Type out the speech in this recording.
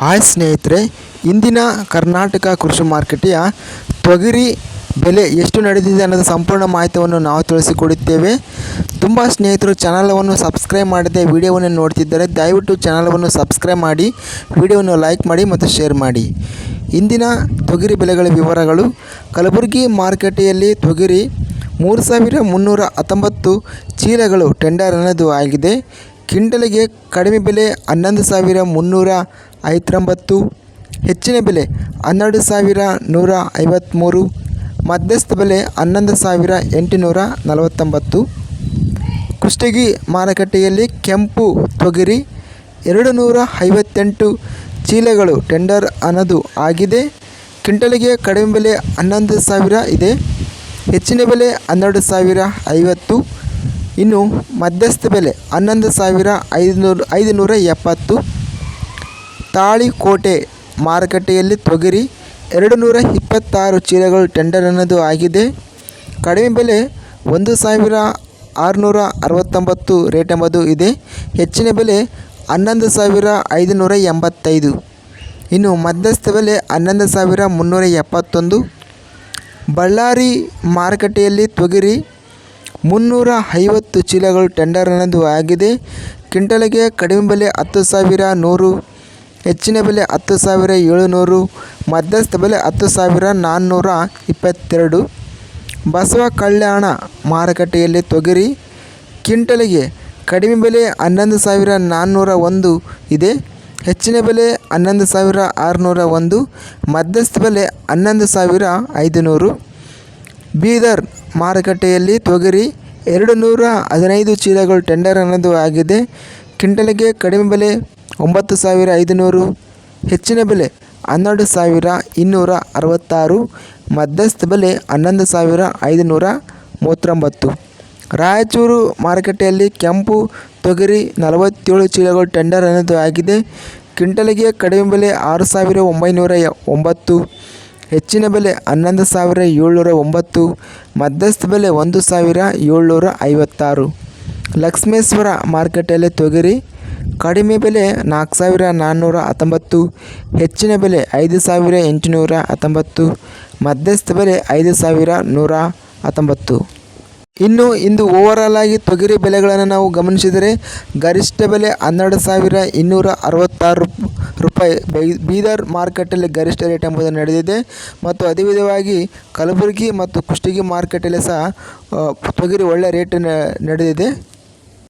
Hi ಸ್ನೇಹಿತರೆ, ಇಂದಿನ ಕರ್ನಾಟಕ ಕೃಷಿ ಮಾರುಕಟ್ಟೆಯ ತೊಗರಿ ಬೆಲೆ ಎಷ್ಟು ನಡೆದಿದೆ ಅನ್ನೋದು ಸಂಪೂರ್ಣ ಮಾಹಿತಿಯನ್ನು ನಾವು ತಿಳಿಸಿಕೊಡುತ್ತೇವೆ. ತುಂಬ ಸ್ನೇಹಿತರು ಚಾನಲವನ್ನು ಸಬ್ಸ್ಕ್ರೈಬ್ ಮಾಡದೆ ವಿಡಿಯೋವನ್ನು ನೋಡ್ತಿದ್ದಾರೆ ದಯವಿಟ್ಟು ಚಾನಲವನ್ನು ಸಬ್ಸ್ಕ್ರೈಬ್ ಮಾಡಿ, ವಿಡಿಯೋವನ್ನು ಲೈಕ್ ಮಾಡಿ ಮತ್ತು ಶೇರ್ ಮಾಡಿ. ಇಂದಿನ ತೊಗರಿ ಬೆಲೆಗಳ ವಿವರಗಳು. ಕಲಬುರಗಿ ಮಾರುಕಟ್ಟೆಯಲ್ಲಿ ತೊಗರಿ ಮೂರು ಸಾವಿರ ಮುನ್ನೂರ ಹತ್ತೊಂಬತ್ತು ಚೀಲಗಳು ಟೆಂಡರ್ ಅನ್ನೋದು ಆಗಿದೆ. ಕ್ವಿಂಟಲಿಗೆ ಕಡಿಮೆ ಬೆಲೆ ಹನ್ನೊಂದು ಸಾವಿರ ಮುನ್ನೂರ ಐವತ್ತೊಂಬತ್ತು, ಹೆಚ್ಚಿನ ಬೆಲೆ ಹನ್ನೆರಡು ಸಾವಿರ ನೂರ ಐವತ್ತ್ಮೂರು ಮಧ್ಯಸ್ಥ ಬೆಲೆ ಹನ್ನೊಂದು ಸಾವಿರ ಎಂಟುನೂರ ನಲವತ್ತೊಂಬತ್ತು. ಕುಷ್ಟಗಿ ಮಾರುಕಟ್ಟೆಯಲ್ಲಿ ಕೆಂಪು ತೊಗರಿ ಎರಡು ನೂರ ಐವತ್ತೆಂಟು ಚೀಲಗಳು ಟೆಂಡರ್ ಅನ್ನೋದು ಆಗಿದೆ. ಕಿಂಟಲಿಗೆ ಕಡಿಮೆ ಬೆಲೆ ಹನ್ನೊಂದು ಸಾವಿರ ಇದೆ, ಹೆಚ್ಚಿನ ಬೆಲೆ ಹನ್ನೆರಡು ಸಾವಿರ ಐವತ್ತು. ಇನ್ನು ಮಧ್ಯಸ್ಥ ಬೆಲೆ ಹನ್ನೊಂದು ಸಾವಿರ ಐದುನೂರು, ಐದುನೂರ ಎಪ್ಪತ್ತು. ತಾಳಿಕೋಟೆ ಮಾರುಕಟ್ಟೆಯಲ್ಲಿ ತೊಗರಿ ಎರಡು ನೂರ ಇಪ್ಪತ್ತಾರು ಚೀಲಗಳು ಟೆಂಡರ್ ಅನ್ನೋದು ಆಗಿದೆ. ಕಡಿಮೆ ಬೆಲೆ ಒಂದು ಸಾವಿರ ಆರುನೂರ ಅರವತ್ತೊಂಬತ್ತು ರೇಟ್ ಎಂಬುದು ಇದೆ. ಹೆಚ್ಚಿನ ಬೆಲೆ ಹನ್ನೊಂದು ಸಾವಿರ ಐದುನೂರ ಎಂಬತ್ತೈದು. ಇನ್ನು ಮಧ್ಯಸ್ಥ ಬೆಲೆ ಹನ್ನೊಂದು ಸಾವಿರ ಮುನ್ನೂರ ಎಪ್ಪತ್ತೊಂದು. ಬಳ್ಳಾರಿ ಮಾರುಕಟ್ಟೆಯಲ್ಲಿ ತೊಗರಿ ಮುನ್ನೂರ ಐವತ್ತು ಚೀಲಗಳು ಟೆಂಡರ್ ಆಗಿದೆ. ಕ್ವಿಂಟಲಿಗೆ ಕಡಿಮೆ ಬೆಲೆ ಹತ್ತು ಸಾವಿರ ನೂರು, ಹೆಚ್ಚಿನ ಬೆಲೆ ಹತ್ತು ಸಾವಿರ ಏಳುನೂರು, ಮಧ್ಯಸ್ಥ ಬೆಲೆ ಹತ್ತು ಸಾವಿರ ನಾನ್ನೂರ ಇಪ್ಪತ್ತೆರಡು. ಬಸವ ಕಲ್ಯಾಣ ಮಾರುಕಟ್ಟೆಯಲ್ಲಿ ತೊಗರಿ ಕ್ವಿಂಟಲಿಗೆ ಕಡಿಮೆ ಬೆಲೆ ಹನ್ನೊಂದು ಸಾವಿರ ನಾನ್ನೂರ ಒಂದು ಇದೆ. ಹೆಚ್ಚಿನ ಬೆಲೆ ಹನ್ನೊಂದು ಸಾವಿರ ಆರುನೂರ ಒಂದು, ಮಧ್ಯಸ್ಥ ಬೆಲೆ ಹನ್ನೊಂದು ಸಾವಿರ ಐದುನೂರು. ಬೀದರ್ ಮಾರುಕಟ್ಟೆಯಲ್ಲಿ ತೊಗರಿ ಎರಡು ನೂರ ಹದಿನೈದು ಚೀಲಗಳು ಟೆಂಡರ್ ಅನ್ನೋದು ಆಗಿದೆ. ಕ್ವಿಂಟಲಿಗೆ ಕಡಿಮೆ ಬೆಲೆ ಒಂಬತ್ತು ಸಾವಿರ ಐದುನೂರು, ಹೆಚ್ಚಿನ ಬೆಲೆ ಹನ್ನೆರಡು ಸಾವಿರ ಇನ್ನೂರ ಅರವತ್ತಾರು, ಮಧ್ಯಸ್ಥ ಬೆಲೆ ಹನ್ನೊಂದು ಸಾವಿರ ಐದುನೂರ ಮೂವತ್ತೊಂಬತ್ತು. ರಾಯಚೂರು ಮಾರುಕಟ್ಟೆಯಲ್ಲಿ ಕೆಂಪು ತೊಗರಿ ನಲವತ್ತೇಳು ಚೀಲಗಳು ಟೆಂಡರ್ ಅನ್ನೋದು ಆಗಿದೆ. ಕ್ವಿಂಟಲಿಗೆ ಕಡಿಮೆ ಬೆಲೆ ಆರು ಸಾವಿರ ಒಂಬೈನೂರ ಒಂಬತ್ತು. ಹೆಚ್ಚಿನ ಬೆಲೆ ಹನ್ನೊಂದು ಸಾವಿರ ಏಳ್ನೂರ ಒಂಬತ್ತು, ಮಧ್ಯಸ್ಥ ಬೆಲೆ ಒಂದು ಸಾವಿರ ಏಳ್ನೂರ ಐವತ್ತಾರು. ಲಕ್ಷ್ಮೇಶ್ವರ ಮಾರ್ಕೆಟಲ್ಲಿ ತೊಗರಿ, ಕಡಿಮೆ ಬೆಲೆ ನಾಲ್ಕು ಸಾವಿರ ನಾನ್ನೂರ ಹತ್ತೊಂಬತ್ತು, ಹೆಚ್ಚಿನ ಬೆಲೆ ಐದು ಸಾವಿರ ಎಂಟುನೂರ ಹತ್ತೊಂಬತ್ತು, ಮಧ್ಯಸ್ಥ ಬೆಲೆ ಐದು ಸಾವಿರ ನೂರ ಹತ್ತೊಂಬತ್ತು. ಇನ್ನು ಇಂದು ಓವರಾಲ್ ಆಗಿ ತೊಗರಿ ಬೆಲೆಗಳನ್ನು ನಾವು ಗಮನಿಸಿದರೆ ಗರಿಷ್ಠ ಬೆಲೆ ಹನ್ನೆರಡು ಸಾವಿರ ಇನ್ನೂರ ಅರವತ್ತಾರು ರೂಪಾಯಿ ಬೀದರ್ ಮಾರುಕಟ್ಟೆಯಲ್ಲಿ ಗರಿಷ್ಠ ರೇಟ್ ಎಂಬುದು ನಡೆದಿದೆ ಮತ್ತು ಅದೇ ವಿಧವಾಗಿ ಕಲಬುರಗಿ ಮತ್ತು ಕುಷ್ಟಗಿ ಮಾರುಕಟ್ಟೆಯಲ್ಲಿ ಸಹ ತೊಗರಿ ಒಳ್ಳೆಯ ರೇಟ್ ನಡೆದಿದೆ.